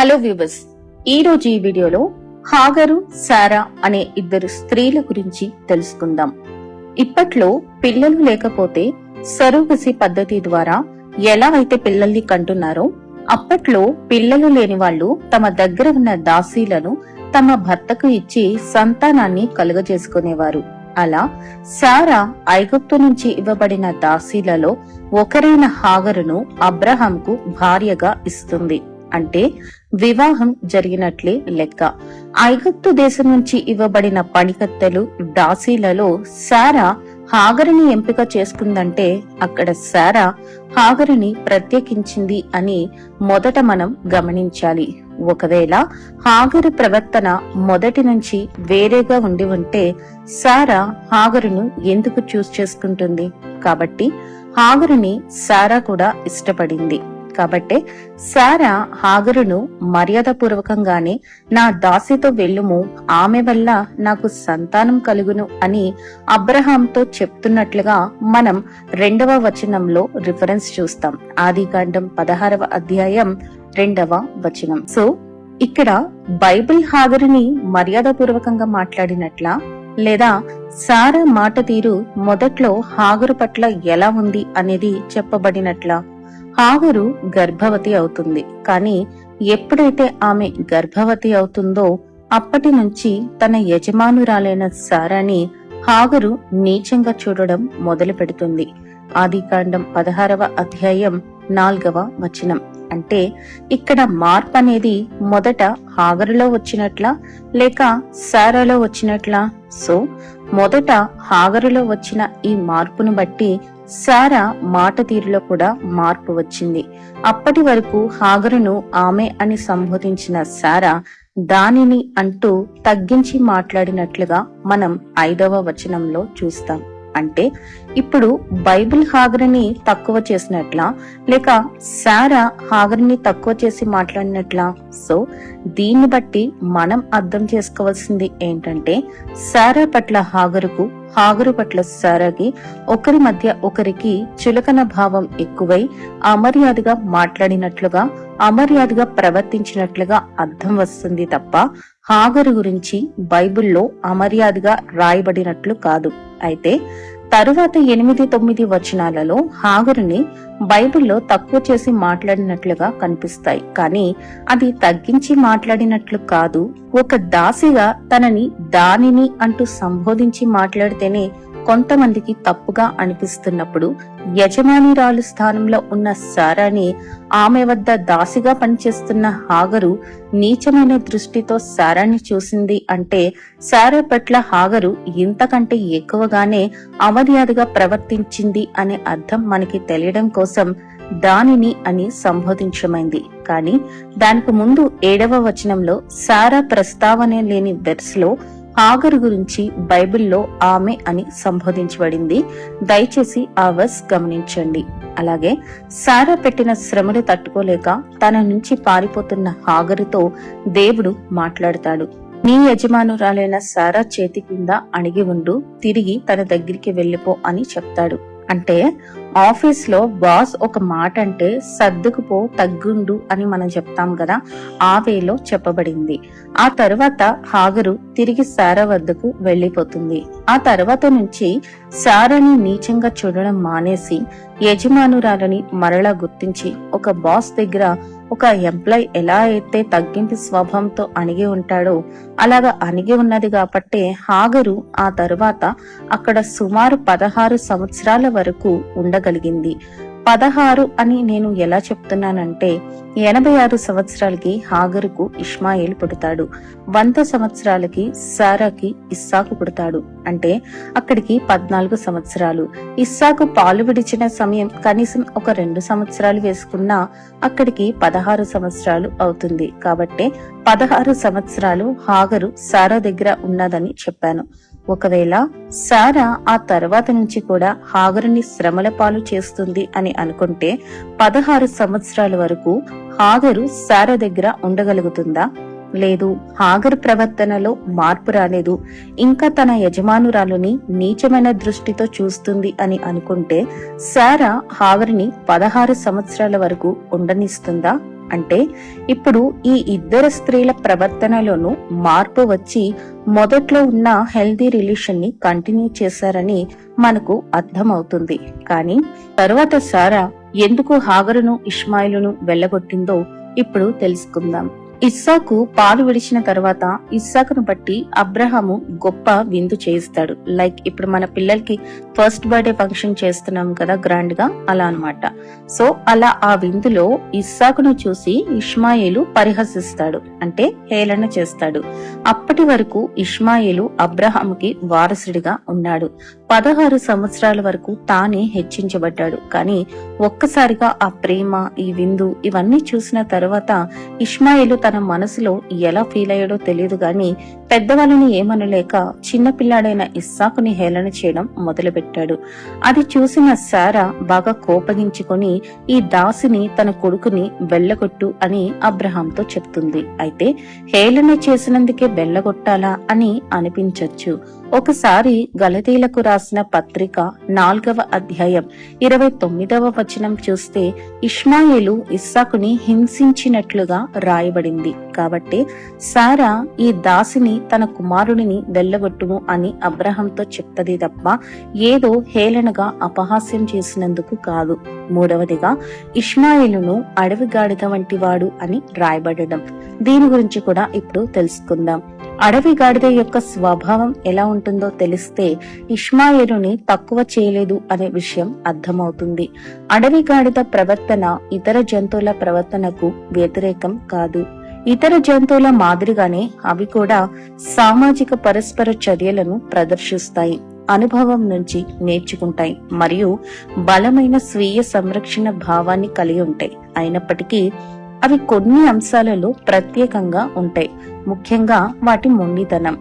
Hello viewers ఈ రోజు ఈ వీడియోలో హాగరు సారా అనే ఇద్దరు స్త్రీల గురించి తెలుసుకుందాం. ఇప్పట్లో పిల్లలు లేకపోతే సరుగసి పద్ధతి ద్వారా ఎలా అయితే పిల్లల్ని కంటున్నారో అప్పట్లో పిల్లలు లేని వాళ్ళు తమ దగ్గర ఉన్న దాసీలను తమ భర్తకు ఇచ్చి సంతానాన్ని కలుగజేసుకునేవారు. అలా సారా ఐగుప్తు నుంచి ఇవ్వబడిన దాసీలలో ఒకరైన హాగరును అబ్రహాంకు భార్యగా ఇస్తుంది. అంటే వివాహం జరిగినట్లే లెక్క. ఐగుప్తు దేశం నుంచి ఇవ్వబడిన పనికత్తెలు దాసీలలో సారా హాగరిని ఎంపిక చేసుకుందంటే అక్కడ సారా హాగరిని ప్రత్యేకించింది అని మొదట మనం గమనించాలి. ఒకవేళ హాగరు ప్రవర్తన మొదటి నుంచి వేరేగా ఉండి ఉంటే సారా హాగరును ఎందుకు చూస్ చేసుకుంటుంది? కాబట్టి హాగరుని సారా కూడా ఇష్టపడింది. కాబట్టే సారా హాగరును మర్యాదపూర్వకంగానే నా దాసితో వెళ్ళుము. ఆమె వల్ల నాకు సంతానం కలుగును అని అబ్రహాంతో చెప్తున్నట్లుగా మనం రెండవ వచనంలో రిఫరెన్స్ చూస్తాం. ఆదికాండం పదహారవ అధ్యాయం రెండవ వచనం. సో ఇక్కడ బైబిల్ హాగరుని మర్యాదపూర్వకంగా మాట్లాడినట్లా? లేదా సారా మాట తీరు మొదట్లో హాగరు పట్ల ఎలా ఉంది అనేది చెప్పబడినట్లా? హాగరు గర్భవతి అవుతుంది. కానీ ఎప్పుడైతే ఆమె గర్భవతి అవుతుందో అప్పటి నుంచి తన యజమానురాలైన సారాని హాగరు నీచంగా చూడడం మొదలు పెడుతుంది. ఆదికాండం పదహారవ అధ్యాయం నాల్గవ వచనం. అంటే ఇక్కడ మార్పు అనేది మొదట హాగరులో వచ్చినట్లా లేక సారాలో వచ్చినట్లా? సో మొదట హాగరులో వచ్చిన ఈ మార్పును బట్టి సారా మాట తీరులో కూడా మార్పు వచ్చింది. అప్పటి వరకు హాగరును ఆమె అని సంబోధించిన సారా దానిని అంటూ తగ్గించి మాట్లాడినట్లుగా మనం ఐదవ వచనంలో చూస్తాం. అంటే ఇప్పుడు బైబిల్ హాగరిని తక్కువ చేసినట్లా లేక సారా హాగరిని తక్కువ చేసి మాట్లాడినట్లా? సో దీన్ని బట్టి మనం అర్థం చేసుకోవాల్సింది ఏంటంటే సారా పట్ల హాగరుకు హాగరు పట్ల సారాకి ఒకరి మధ్య ఒకరికి చులకన భావం ఎక్కువై అమర్యాదగా మాట్లాడినట్లుగా అమర్యాదగా ప్రవర్తించినట్లుగా అర్థం వస్తుంది తప్ప హాగరు గురించి బైబిల్లో అమర్యాదగా రాయబడినట్లు కాదు. అయితే తరువాత ఎనిమిది తొమ్మిది వచనాలలో హాగరుని బైబిల్లో తక్కువ చేసి మాట్లాడినట్లుగా కనిపిస్తాయి. కానీ అది తగ్గించి మాట్లాడినట్లు కాదు. ఒక దాసిగా తనని దానిని అంటూ సంబోధించి మాట్లాడితేనే కొంతమందికి తప్పుగా అనిపిస్తున్నప్పుడు యజమానిరాలు స్థానంలో ఉన్న సారాని ఆమె వద్ద దాసిగా పనిచేస్తున్న హాగరు నీచమైన దృష్టితో సారాన్ని చూసింది అంటే సారా పట్ల హాగరు ఇంతకంటే ఎక్కువగానే అమర్యాదగా ప్రవర్తించింది అనే అర్థం మనకి తెలియడం కోసం దానిని అని సంబోధించమైంది. కానీ దానికి ముందు ఏడవ వచనంలో సారా ప్రస్తావన లేని వెర్స్లో ఆగరు గురించి బైబిల్లో ఆమె అని సంబోధించబడింది. దయచేసి ఆ వర్స్ గమనించండి. అలాగే సారా పెట్టిన శ్రమలు తట్టుకోలేక తన నుంచి పారిపోతున్న హాగరుతో దేవుడు మాట్లాడతాడు. నీ యజమానురాలైన సారా చేతి కింద అణిగి ఉండు తిరిగి తన దగ్గరికి వెళ్ళిపో అని చెప్తాడు. అంటే ఆఫీస్లో బాస్ ఒక మాట అంటే సర్దుకుపో తగ్గుండు అని మనం చెప్తాం కదా ఆ వేలో చెప్పబడింది. ఆ తర్వాత హాగరు తిరిగి సారా వద్దకు వెళ్ళిపోతుంది ఆ తర్వాత నుంచి సారాని నీచంగా చూడడం మానేసి యజమానురాలని మరలా గుర్తించి ఒక బాస్ దగ్గర ఒక ఎంప్లాయ్ ఎలా అయితే తగ్గింపు స్వభావంతో అణిగి ఉంటాడో అలాగా అణిగి ఉన్నది కాబట్టే హాగరు ఆ తరువాత అక్కడ సుమారు పదహారు సంవత్సరాల వరకు ఉండగలిగింది. పదహారు అని నేను ఎలా చెప్తున్నానంటే ఎనభై ఆరు సంవత్సరాలకి హాగరుకు ఇష్మాయిల్ పుడతాడు. వంద సంవత్సరాలకి సారాకి ఇస్సాకు పుడతాడు. అంటే అక్కడికి పద్నాలుగు సంవత్సరాలు. ఇస్సాకు పాలు విడిచిన సమయం కనీసం ఒక రెండు సంవత్సరాలు వేసుకున్నా అక్కడికి పదహారు సంవత్సరాలు అవుతుంది. కాబట్టి పదహారు సంవత్సరాలు హాగరు సారా దగ్గర ఉన్నదని చెప్పాను. ఒకవేళ సారా ఆ తర్వాత నుంచి కూడా హాగరుని శ్రమల పాలు చేస్తుంది అని అనుకుంటే పదహారు సంవత్సరాల వరకు హాగరు సారా దగ్గర ఉండగలుగుతుందా? లేదు హాగర్ ప్రవర్తనలో మార్పు రాలేదు. ఇంకా తన యజమానురాలుని నీచమైన దృష్టితో చూస్తుంది అని అనుకుంటే సారా హాగర్ని పదహారు సంవత్సరాల వరకు ఉండనిస్తుందా? అంటే ఇప్పుడు ఈ ఇద్దరు స్త్రీల ప్రవర్తనలోనూ మార్పు వచ్చి మొదట్లో ఉన్న హెల్దీ రిలేషన్ని కంటిన్యూ చేశారని మనకు అర్థమవుతుంది. కానీ తరువాత సారా ఎందుకు హాగరును ఇష్మాయిలును వెళ్ళగొట్టిందో ఇప్పుడు తెలుసుకుందాం. ఇస్సాకు పాలు విడిచిన తర్వాత ఇస్సాకును బట్టి అబ్రహాము గొప్ప విందు చేయిస్తాడు. లైక్ ఇప్పుడు మన పిల్లలకి ఫస్ట్ బర్త్డే ఫంక్షన్ చేస్తున్నాం కదా గ్రాండ్గా అలా అన్నమాట. సో అలా ఆ విందులో ఇస్సాకును చూసి ఇష్మాయిలు పరిహసిస్తాడు. అంటే హేళన చేస్తాడు. అప్పటి వరకు ఇష్మాయిలు అబ్రహాముకి వారసుడిగా ఉన్నాడు. పదహారు సంవత్సరాల వరకు తానే హెచ్చించబడ్డాడు. కానీ ఒక్కసారిగా ఆ ప్రేమ ఈ విందు ఇవన్నీ చూసిన తర్వాత ఇష్మాయిలు తన మనసులో ఎలా ఫీల్ అయ్యాడో తెలియదు గాని పెద్దవాళ్ళని ఏమనలేక చిన్నపిల్లాడైన ఇస్సాకుని హేళన చేయడం మొదలుపెట్టాడు. అది చూసిన సారా బాగా కోపగించుకొని ఈ దాసిని తన కొడుకుని బెల్లగొట్టు అని అబ్రహాంతో చెప్తుంది. అయితే హేళన చేసినందుకే బెల్లగొట్టాలా అని అనిపించొచ్చు. ఒకసారి గలతీలకు రాసిన పత్రిక నాలుగవ అధ్యాయం ఇరవై తొమ్మిదవ వచనం చూస్తే ఇష్మాయేలు ఇస్సాకుని హింసించినట్లుగా రాయబడింది. కాబట్టి సారా ఈ దాసిని తన కుమారుడిని వెళ్ళగొట్టుము అని అబ్రహంతో చెప్తది తప్ప ఏదో హేళనగా అపహాస్యం చేసినందుకు కాదు. మూడవదిగా ఇష్మాయిలును అడవి గాడిద వంటి వాడు అని రాయబడడం. దీని గురించి కూడా ఇప్పుడు తెలుసుకుందాం. అడవి గాడిద యొక్క స్వభావం ఎలా ఉంటుందో తెలిస్తే ఇష్మాయిలుని తక్కువ చేయలేదు అనే విషయం అర్థమవుతుంది. అడవి గాడిద ప్రవర్తన ఇతర జంతువుల ప్రవర్తనకు వ్యతిరేకం కాదు. ఇతర జంతువుల మాదిరిగానే అవి కూడా సామాజిక పరస్పర చర్యలను ప్రదర్శిస్తాయి అనుభవం నుంచి నేర్చుకుంటాయి మరియు బలమైన స్వీయ సంరక్షణ భావాన్ని కలిగి ఉంటాయి. అయినప్పటికీ అవి కొన్ని అంశాలలో ప్రత్యేకంగా ఉంటాయి. ముఖ్యంగా వాటి మొండితనం.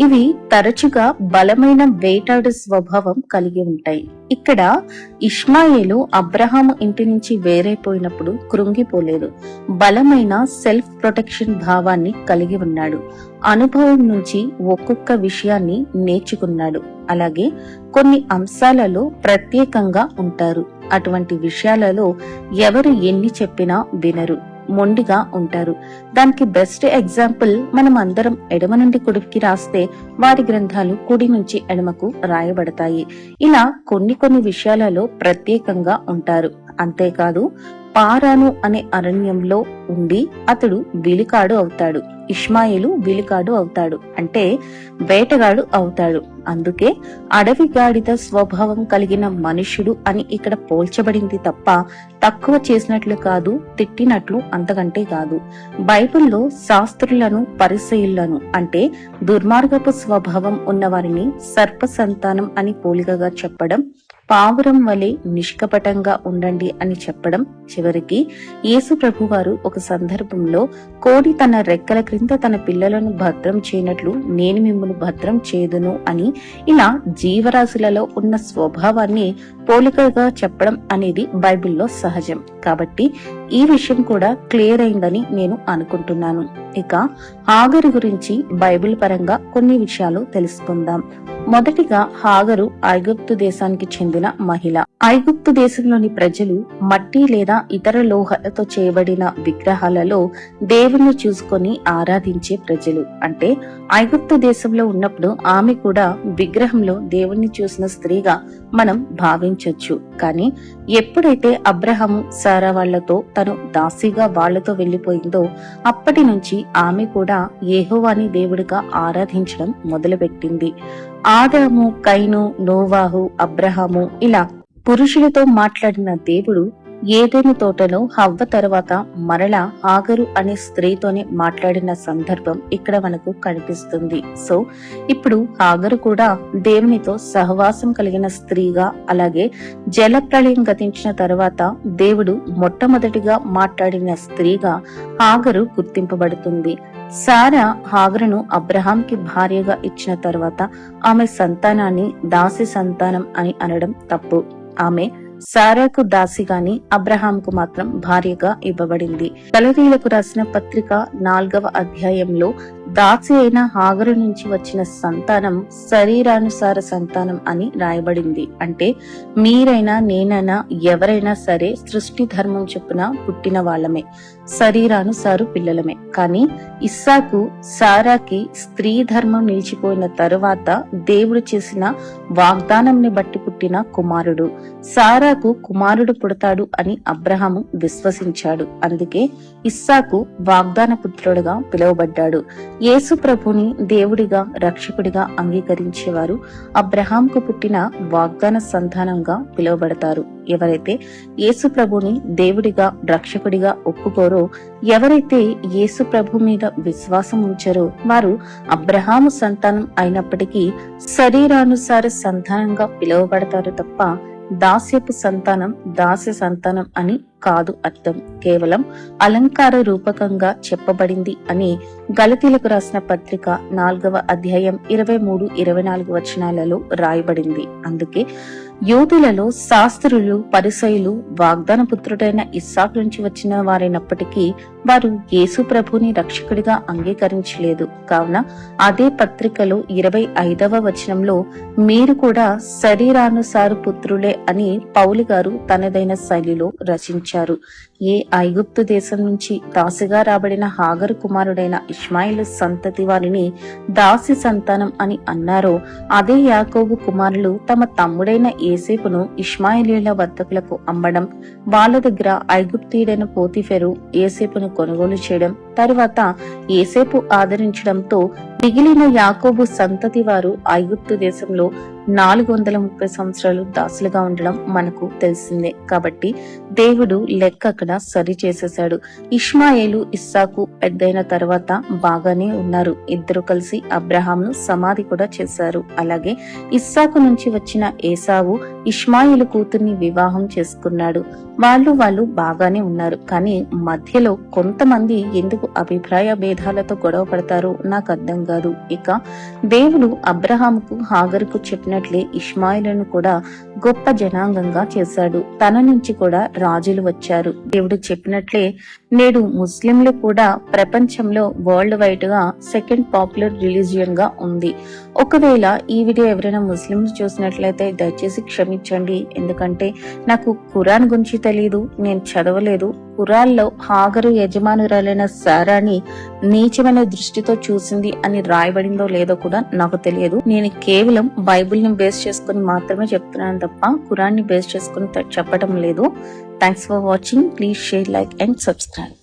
ఇవి తరచుగా బలమైన వేటాడు స్వభావం కలిగి ఉంటాయి. ఇక్కడ ఇష్మాయేలు అబ్రహాము ఇంటి నుంచి వేరైపోయినప్పుడు కృంగిపోలేదు. బలమైన సెల్ఫ్ ప్రొటెక్షన్ భావాన్ని కలిగి ఉన్నాడు. అనుభవం నుంచి ఒక్కొక్క విషయాన్ని నేర్చుకున్నాడు. అలాగే కొన్ని అంశాలలో ప్రత్యేకంగా ఉంటారు. అటువంటి విషయాలలో ఎవరు ఎన్ని చెప్పినా వినరు. మొండిగా ఉంటారు. దానికి బెస్ట్ ఎగ్జాంపుల్ మనం అందరం ఎడమ నుండి కుడికి రాస్తే వారి గ్రంథాలు కుడి నుంచి ఎడమకు రాయబడతాయి. ఇలా కొన్ని కొన్ని విషయాలలో ప్రత్యేకంగా ఉంటారు. అంతేకాదు పారాను అనే అరణ్యంలో ఉండి అతడు విలికాడు అవుతాడు. ఇష్మాయిలు విలికాడు అవుతాడు. అంటే వేటగాడు అవుతాడు. అందుకే అడవి గాడిద స్వభావం కలిగిన మనుష్యుడు అని ఇక్కడ పోల్చబడింది తప్ప తక్కువ చేసినట్లు కాదు తిట్టినట్లు అంతకంటే కాదు. బైబిల్లో శాస్త్రులను పరిశీలను అంటే దుర్మార్గపు స్వభావం ఉన్నవారిని సర్ప సంతానం అని పోలికగా చెప్పడం పావురం వలె నిష్కపటంగా ఉండండి అని చెప్పడం చివరికి యేసు ప్రభువారు ఒక సందర్భంలో కోడి తన రెక్కల క్రింద తన పిల్లలను భద్రం చేయనట్లు నేను మిమ్మల్ని భద్రం చేదును అని ఇలా జీవరాశులలో ఉన్న స్వభావాన్ని పోలికగా చెప్పడం అనేది బైబిల్లో సహజం. కాబట్టి ఈ విషయం కూడా క్లియర్ అయిందని నేను అనుకుంటున్నాను. ఇక హాగరు గురించి బైబిల్ పరంగా కొన్ని విషయాలు తెలుసుకుందాం. మొదటిగా హాగరు ఐగుప్తు దేశానికి చెందిన మహిళ. ఐగుప్తు దేశంలోని ప్రజలు మట్టి లేదా ఇతర లోహాలతో చేయబడిన విగ్రహాలలో దేవుణ్ణి చూసుకొని ఆరాధించే ప్రజలు. అంటే ఐగుప్తు దేశంలో ఉన్నప్పుడు ఆమె కూడా విగ్రహంలో దేవుణ్ణి చూసిన స్త్రీగా మనం భావించవచ్చు కానీ ఎప్పుడైతే అబ్రహము సారా వాళ్ళతో తను దాసిగా వాళ్ళతో వెళ్ళిపోయిందో అప్పటి నుంచి ఆమె కూడా ఏహోవాని దేవుడిగా ఆరాధించడం మొదలుపెట్టింది. ఆదాము కైను నోవాహు అబ్రహాము ఇలా పురుషులతో మాట్లాడిన దేవుడు ఏదేని తోటలో హవ్వ తర్వాత మరల ఆగరు అనే స్త్రీతోనే మాట్లాడిన సందర్భం ఇక్కడ మనకు కనిపిస్తుంది. సో ఇప్పుడు ఆగరు కూడా దేవునితో సహవాసం కలిగిన స్త్రీగా అలాగే జలప్రళయం గతించిన తర్వాత దేవుడు మొట్టమొదటిగా మాట్లాడిన స్త్రీగా ఆగరు గుర్తింపబడుతుంది. సారా హాగరును అబ్రహాంకి భార్యగా ఇచ్చిన తర్వాత ఆమె సంతానాన్ని దాసి సంతానం అని అనడం తప్పు. ఆమె సారాకు దాసిగాని అబ్రహాంకు మాత్రం భార్యగా ఇవ్వబడింది. కలరీలకు రాసిన పత్రిక నాల్గవ అధ్యాయంలో దాసి అయిన హాగరు నుంచి వచ్చిన సంతానం శరీరానుసార సంతానం అని రాయబడింది. అంటే మీరైనా నేనైనా ఎవరైనా సరే సృష్టి ధర్మం చొప్పున పుట్టిన వాళ్ళమే శరీరానుసారు పిల్లలమే. కానీ ఇస్సాకు సారాకి స్త్రీ ధర్మం నిలిచిపోయిన తరువాత దేవుడు చేసిన వాగ్దానంని బట్టి పుట్టిన కుమారుడు. సారాకు కుమారుడు పుడతాడు అని అబ్రహాము విశ్వసించాడు. అందుకే ఇస్సాకు వాగ్దాన పుత్రుడుగా పిలువబడ్డాడు. యేసు ప్రభుని దేవుడిగా రక్షకుడిగా అంగీకరించేవారు అబ్రహాంకు పుట్టిన వాగ్దాన సంతానంగా పిలువబడతారు. ఎవరైతే యేసు ప్రభుని దేవుడిగా రక్షకుడిగా ఒప్పుకోరో ఎవరైతే యేసు ప్రభు మీద విశ్వాసం ఉంచారో వారు అబ్రహాము సంతానం అయినప్పటికీ శరీరానుసార సంతానంగా పిలువబడతారు తప్ప దాస్యపు సంతానం దాస్య సంతానం అని కాదు అర్థం. కేవలం అలంకార రూపకంగా చెప్పబడింది అని గలతీలకు రాసిన పత్రిక నాలుగవ అధ్యాయం ఇరవై మూడు ఇరవై నాలుగు వచనాలలో రాయబడింది. అందుకే యూదులలో శాస్త్రులు పరిసయులు వాగ్దాన పుత్రుడైన నుంచి వచ్చిన వారైనప్పటికీ వారు యేసు ప్రభుని రక్షకుడిగా అంగీకరించలేదు. కావున అదే పత్రికలో ఇరవై ఐదవ వచనంలో మీరు కూడా శరీరానుసారు పుత్రులే అని పౌలు గారు తనదైన శైలిలో రచించారు. ఏ ఐగుప్తు దేశం నుంచి దాసిగా రాబడిన హాగరు కుమారుడైన ఇస్మాయిల్ సంతతి వారిని దాసి సంతానం అని అన్నారో అదే యాకోబు కుమారులు తమ తమ్ముడైన ఏసేపును ఇష్మాయిలీల వర్తకులకు అమ్మడం వాళ్ళ దగ్గర ఐగుప్తీయుడైన పోతిఫెరు ఏసేపును కొనుగోలు చేయడం తరువాత ఏసేపు ఆదరించడంతో మిగిలిన యాకోబు సంతతి వారు ఐగుప్తు దేశంలో నాలుగు వందల ముప్పై సంవత్సరాలు దాసులుగా ఉండడం మనకు తెలిసిందే. కాబట్టి దేవుడు లెక్క అక్కడ సరి చేసేశాడు. ఇష్మాయేలు ఇస్సాకు పెద్దయిన తర్వాత బాగానే ఉన్నారు. ఇద్దరు కలిసి అబ్రహాంను సమాధి కూడా చేశారు. అలాగే ఇస్సాకు నుంచి వచ్చిన ఏసావు ఇష్మాయిలు కూతుర్ని వివాహం చేసుకున్నాడు. వాళ్ళు వాళ్ళు బాగానే ఉన్నారు. కానీ మధ్యలో కొంతమంది ఎందుకు అభిప్రాయ భేదాలతో గొడవ పడతారో నాకు అర్థం కాదు. ఇక దేవుడు అబ్రహాంకు హాగర్కు చెప్పినట్లే ఇష్మాయిలను కూడా గొప్ప జనాంగంగా చేశాడు. తన నుంచి కూడా రాజులు వచ్చారు. దేవుడు చెప్పినట్లే నేడు ముస్లింలు కూడా ప్రపంచంలో వరల్డ్ వైడ్గా సెకండ్ పాపులర్ రిలీజియన్గా ఉంది. ఒకవేళ ఈ వీడియో ఎవరైనా ముస్లింస్ చూసినట్లయితే దయచేసి క్షమించండి. ఎందుకంటే నాకు ఖురాన్ గురించి తెలియదు నేను చదవలేదు. ఖురాన్లో హాగరు యజమానురాలైన సారాని నీచమైన దృష్టితో చూసింది అని రాయబడిందో లేదో కూడా నాకు తెలియదు. నేను కేవలం బైబిల్ని బేస్ చేసుకుని మాత్రమే చెప్తున్నాను తప్ప ఖురాన్ని బేస్ చేసుకుని చెప్పడం లేదు. Thanks for watching please share like and subscribe